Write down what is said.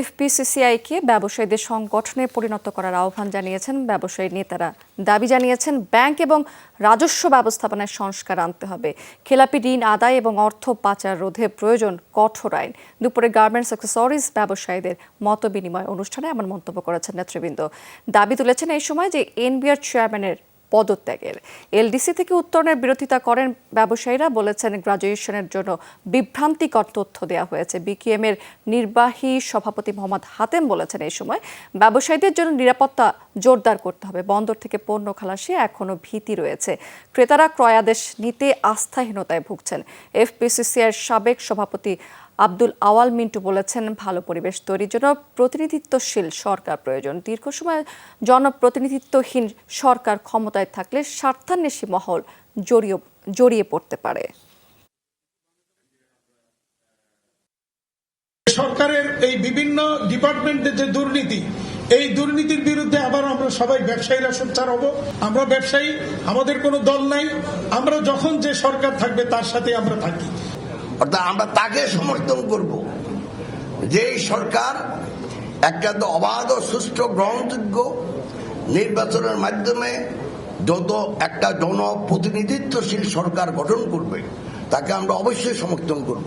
এফপিসিসিআইকে ব্যবসায়ীদের সংগঠনে পরিণত করার আহ্বান জানিয়েছেন ব্যবসায়ী নেতারা। দাবি জানিয়েছেন, ব্যাংক এবং রাজস্ব ব্যবস্থাপনায় সংস্কার আনতে হবে। খেলাপি ঋণ আদায় এবং অর্থ পাচার রোধে প্রয়োজন কঠোর আইন। দুপুরে গার্মেন্টস অ্যাক্সেসরিজ ব্যবসায়ীদের মত বিনিময় অনুষ্ঠানে এমন মন্তব্য করেছেন নেতৃবৃন্দ। দাবি তুলেছেন এই সময় যে এনবিআর চেয়ারম্যানের পদত্যাগের। এলডিসি থেকে উত্তরণের বিরোধিতা করেন ব্যবসায়ীরা, বলেছেন গ্রাজুয়েশনের জন্য বিভ্রান্তিকর তথ্য দেওয়া হয়েছে। বিকিএম এর নির্বাহী সভাপতি মোহাম্মদ হাতেম বলেছেন এই সময় ব্যবসায়ীদের জন্য নিরাপত্তা জোরদার করতে হবে। বন্দর থেকে পণ্য খালাসে এখনও ভীতি রয়েছে। ক্রেতারা ক্রয়াদেশ নিতে আস্থাহীনতায় ভুগছেন। এফপিসিসিআর সাবেক সভাপতি আব্দুল আওয়াল মিন্টু বলেছেন, ভালো পরিবেশ তৈরির জন্য প্রতিনিধিত্বশীল সরকার প্রয়োজন। দীর্ঘ সময় জনপ্রতিনিধিত্বহীন সরকার ক্ষমতায় থাকলে স্বার্থান্বেষী মহল জড়িয়ে জড়িয়ে পড়তে পারে। সরকারের এই বিভিন্ন ডিপার্টমেন্টের যে দুর্নীতি, এই দুর্নীতির বিরুদ্ধে আবার আমরা সবাই ব্যবসায়ীরা সোচ্চার হব। আমরা ব্যবসায়ী, আমাদের কোনো দল নাই। আমরা যখন যে সরকার থাকবে, তার সাথে আমরা থাকি। অর্থাৎ আমরা তাকে সমর্থন করব। যে সরকার একটা অবাধ ও সুষ্ঠু গ্রহণযোগ্য নির্বাচনের মাধ্যমে যত একটা জনপ্রতিনিধিত্বশীল সরকার গঠন করবে, তাকে আমরা অবশ্যই সমর্থন করব।